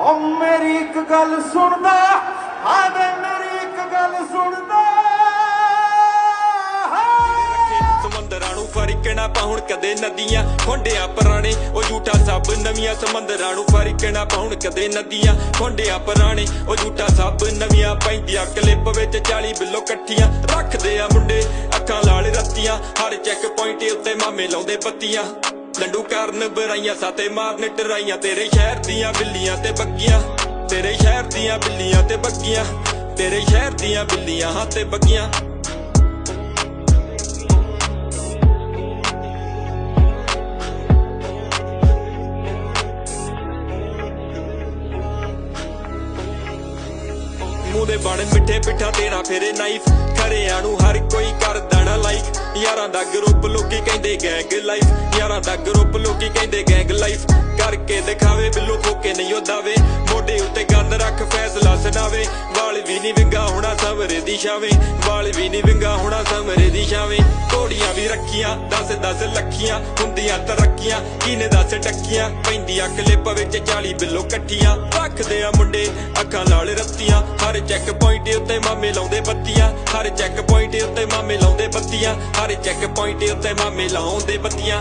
ਓ ਮੇਰੀ ਇੱਕ ਗੱਲ ਸੁਣਦਾ ਹਾਂ ਮੇਰੀ ਇੱਕ ਗੱਲ ਸੁਣਦਾ। ਸਮੁੰਦਰਾਂ ਨੂੰ ਫਰਕਣਾ ਪਾਉਣ ਕਦੇ ਨਦੀਆਂ, ਖੁੰਡਿਆ ਪੁਰਾਣੇ, ਉਹ ਝੂਠਾ ਸਭ ਨਵੀਆਂ, ਸਮੁੰਦਰਾਂ ਨੂੰ ਫਰਕਣਾ ਪਾਉਣ ਕਦੇ ਨਦੀਆਂ, ਖੁੰਡਿਆ ਪੁਰਾਣੇ, ਉਹ ਝੂਠਾ ਸਭ ਨਵੀਆਂ, ਪੈਂਦੀਆਂ ਕਲਿੱਪ ਵਿੱਚ 40 ਬਿੱਲੋ ਇਕੱਠੀਆਂ, ਰੱਖਦੇ ਆ ਮੁੰਡੇ ਅੱਖਾਂ ਲਾਲ ਰੱਤੀਆਂ, ਹਰ ਚੈੱਕ ਪੁਆਇੰਟ ਉੱਤੇ ਮਾਮੇ ਲਾਉਂਦੇ ਪੱਤੀਆਂ। ਲੰਡੂ ਕਰਨ ਬਰਾਈਆਂ, ਸਾਤੇ ਮਾਰਨ ਟਰਾਈਆਂ ਤੇਰੇ ਸ਼ਹਿਰ ਦੀਆਂ ਬਿੱਲੀਆਂ ਤੇ ਬੱਗੀਆਂ, ਤੇਰੇ ਸ਼ਹਿਰ ਦੀਆਂ ਬਿੱਲੀਆਂ ਤੇ ਬੱਗੀਆਂ, ਤੇਰੇ ਸ਼ਹਿਰ ਦੀਆਂ ਬਿੱਲੀਆਂ ਹਾਂ ਤੇ ਬੱਗੀਆਂ। ਮੂੰਹ ਦੇ ਬਣ ਮਿੱਠੇ ਪਿੱਠਾ ਤੇਰਾ ਫੇਰੇ ਨਾਈਫ। ਖਰਿਆਂ ਨੂੰ ਹਰ ਕੋਈ ਕਰ ਦੇਣਾ ਲਾਈਕ। ਯਾਰਾਂ ਦਾ ਗਰੁੱਪ ਲੋਕੀ ਕਹਿੰਦੇ ਗੈਂਗ ਲਾਈਫ। ਯਾਰਾਂ ਗਰੁੱਪ ਲੋਕੀ ਕਹਿੰਦੇ ਗੈਂਗ ਲਾਈਫ ਕਰਕੇ ਦਿਖਾਵੇ, ਬਿੱਲੂ ਫੋਕੇ ਨਹੀਂ ਉਹ ਦਾਵੇ। ਮੋਢੇ ਉੱਤੇ ਗੰਨ ਰੱਖ, ਫੈਸਲਾ ਸੁਣਾਵੇ। ਵਾਲ ਵੀ ਨਹੀਂ ਵਿੰਗਾ ਹੋਣਾ ਸਮਰੇ ਦੀ ਛਾਵੇਂ। ਵਾਲ ਵੀ ਨਹੀਂ ਵਿੰਗਾ ਹੋਣਾ ਸਮਰੇ ਦੀ ਛਾਵੇਂ। ਘੋੜੀਆਂ ਵੀ ਰੱਖੀਆਂ 10 10 ਲੱਖੀਆਂ, ਹੁੰਦੀਆਂ ਤਰੱਕੀਆਂ। ਕਿਨੇ ਦੱਸ ਟੱਕੀਆਂ, ਪੈਂਦੀਆਂ ਕਲਿੱਪ ਵਿੱਚ 40 ਬਿੱਲੋ ਇਕੱਠੀਆਂ ਰੱਖਦੇ ਆ ਮੁੰਡੇ ਅੱਖਾਂ ਨਾਲ ਰੱਤੀਆਂ। ਹਰ ਚੈੱਕ ਪੁਆਇੰਟ ਉੱਤੇ ਮਾਮੇ ਲਾਉਂਦੇ ਬੱਤੀਆਂ। ਹਰ ਚੈੱਕ ਪੁਆਇੰਟ ਉੱਤੇ ਮਾਮੇ ਲਾਉਂਦੇ ਬੱਤੀਆਂ। ਹਰ ਚੈੱਕ ਪੁਆਇੰਟ ਉੱਤੇ ਮਾਮੇ ਲਾਉਂਦੇ ਬੱਤੀਆਂ।